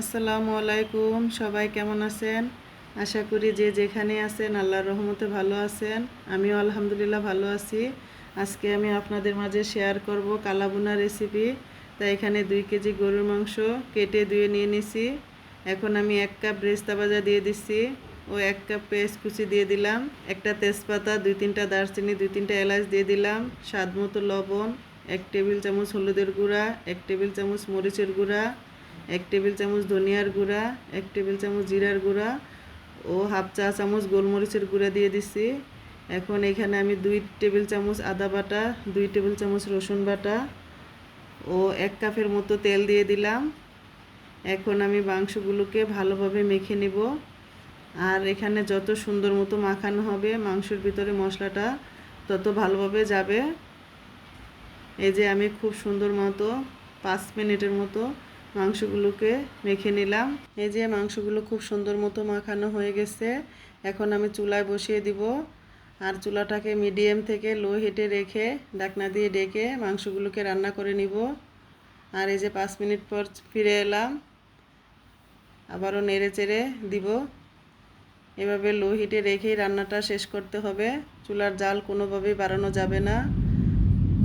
আসসালামু আলাইকুম, সবাই কেমন আছেন? আশা করি যে যেখানে আছেন আল্লাহর রহমতে ভালো আছেন। আমিও আলহামদুলিল্লাহ ভালো আছি। আজকে আমি আপনাদের মাঝে শেয়ার করব কালাবুনা রেসিপি তাই এখানে দুই কেজি গরুর মাংস কেটে ধুয়ে নিয়ে নিছি। এখন আমি এক কাপ রেস্তা ভাজা দিয়ে দিচ্ছি ও এক কাপ পেস্ট কুচি দিয়ে দিলাম, একটা তেজপাতা, দুই তিনটা দারচিনি, দুই তিনটা এলাচ দিয়ে দিলাম স্বাদ মতো লবণ, এক টেবিল চামচ হলুদের গুঁড়া, এক টেবিল চামচ মরিচের গুঁড়া এক টেবিল চামচ ধনিয়ার গুঁড়া, এক টেবিল চামচ জিরার গুঁড়া ও হাফ চা চামচ গোলমরিচের গুঁড়া দিয়ে দিছি। এখন এখানে আমি দুই টেবিল চামচ আদা বাটা, দুই টেবিল চামচ রসুন বাটা ও এক কাপের মতো তেল দিয়ে দিলাম। এখন আমি মাংসগুলোকে ভালোভাবে মেখে নিব। আর এখানে যত সুন্দর মতো মাখানো হবে মাংসের ভিতরে মশলাটা তত ভালোভাবে যাবে। এই যে আমি খুব সুন্দর মতো পাঁচ মিনিটের মতো মাংসগুলোকে মেখে নিলাম। এই যে মাংসগুলো খুব সুন্দর মতো মাখানো হয়ে গেছে। এখন আমি চুলায় বসিয়ে দিব। আর চুলাটাকে মিডিয়াম থেকে লো হিটে রেখে ডাকনা দিয়ে ডেকে মাংসগুলোকে রান্না করে নিব। আর এই যে পাঁচ মিনিট পর ফিরে এলাম। আবারও নেড়ে চেড়ে দিব। এভাবে লো হিটে রেখেই রান্নাটা শেষ করতে হবে। চুলার জাল কোনোভাবেই বাড়ানো যাবে না।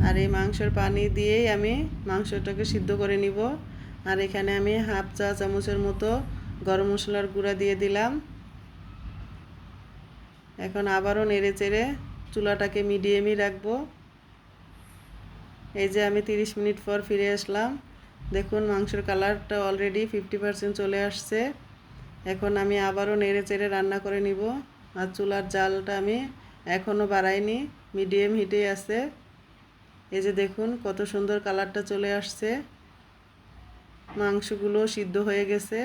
আর এই মাংসের পানি দিয়েই আমি মাংসটাকে সিদ্ধ করে নিব। আর এখানে আমি হাফ চা চামচের মতো গরম মশলার গুঁড়া দিয়ে দিলাম। এখন আবারও নেড়ে চেড়ে চুলাটাকে মিডিয়ামই রাখব। এই যে আমি 30 মিনিট পর ফিরে আসলাম। দেখুন, মাংসের কালারটা অলরেডি ফিফটি পারসেন্ট চলে আসছে। এখন আমি আবারও নেড়ে চেড়ে রান্না করে নিব। আর চুলার জালটা আমি এখনও বাড়াইনি, মিডিয়াম হিটেই আছে। এই যে দেখুন, কত সুন্দর কালারটা চলে আসছে। মাংসগুলো সিদ্ধ হয়ে গেছে।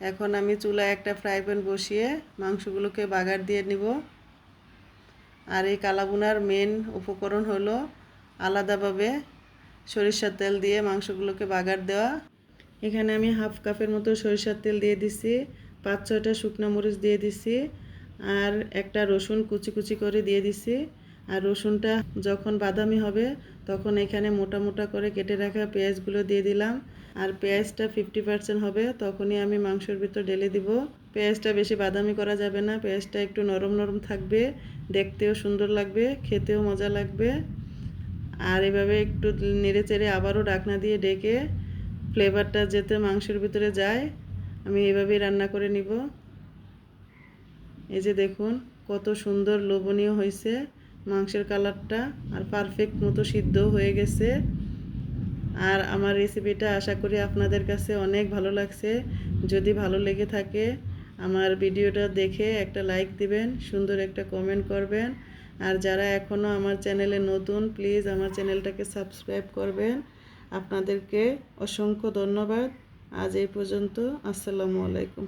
এখন আমি চুলায় একটা ফ্রাই প্যান বসিয়ে মাংসগুলোকে বাগার দিয়ে নিব। আর এই কালাবুনার মেন উপকরণ হলো আলাদাভাবে সরিষার তেল দিয়ে মাংসগুলোকে বাগার দেওয়া। এখানে আমি হাফ কাপের মতো সরিষার তেল দিয়ে দিছি, পাঁচ ছয়টা শুকনো মরিচ দিয়ে দিছি, আর একটা রসুন কুচি কুচি করে দিয়ে দিছি। আর রসুনটা যখন বাদামি হবে তখন এখানে মোটা মোটা করে কেটে রাখা পেঁয়াজগুলো দিয়ে দিলাম। আর পেঁয়াজটা ফিফটি পার্সেন্ট হবে, তখনই আমি মাংসের ভিতর ঢেলে দিব। পেঁয়াজটা বেশি বাদামি করা যাবে না, পেঁয়াজটা একটু নরম নরম থাকবে, দেখতেও সুন্দর লাগবে, খেতেও মজা লাগবে। আর এভাবে একটু নেড়ে চেড়ে আবারও ডাকনা দিয়ে ডেকে ফ্লেভারটা যেতে মাংসের ভিতরে যায়, আমি এভাবেই রান্না করে নিব। এই যে দেখুন, কত সুন্দর লোভনীয় হয়েছে মাংসের কালারটা আর পারফেক্ট মতো সিদ্ধ হয়ে গেছে। আর আমার রেসিপিটা আশা করি আপনাদের কাছে অনেক ভালো লাগছে। যদি ভালো লেগে থাকে, আমার ভিডিওটা দেখে একটা লাইক দিবেন, সুন্দর একটা কমেন্ট করবেন। আর যারা এখনও আমার চ্যানেলে নতুন প্লিজ আমার চ্যানেলটাকে সাবস্ক্রাইব করবেন। আপনাদেরকে অসংখ্য ধন্যবাদ। আজ এই পর্যন্ত, আসসালামু আলাইকুম।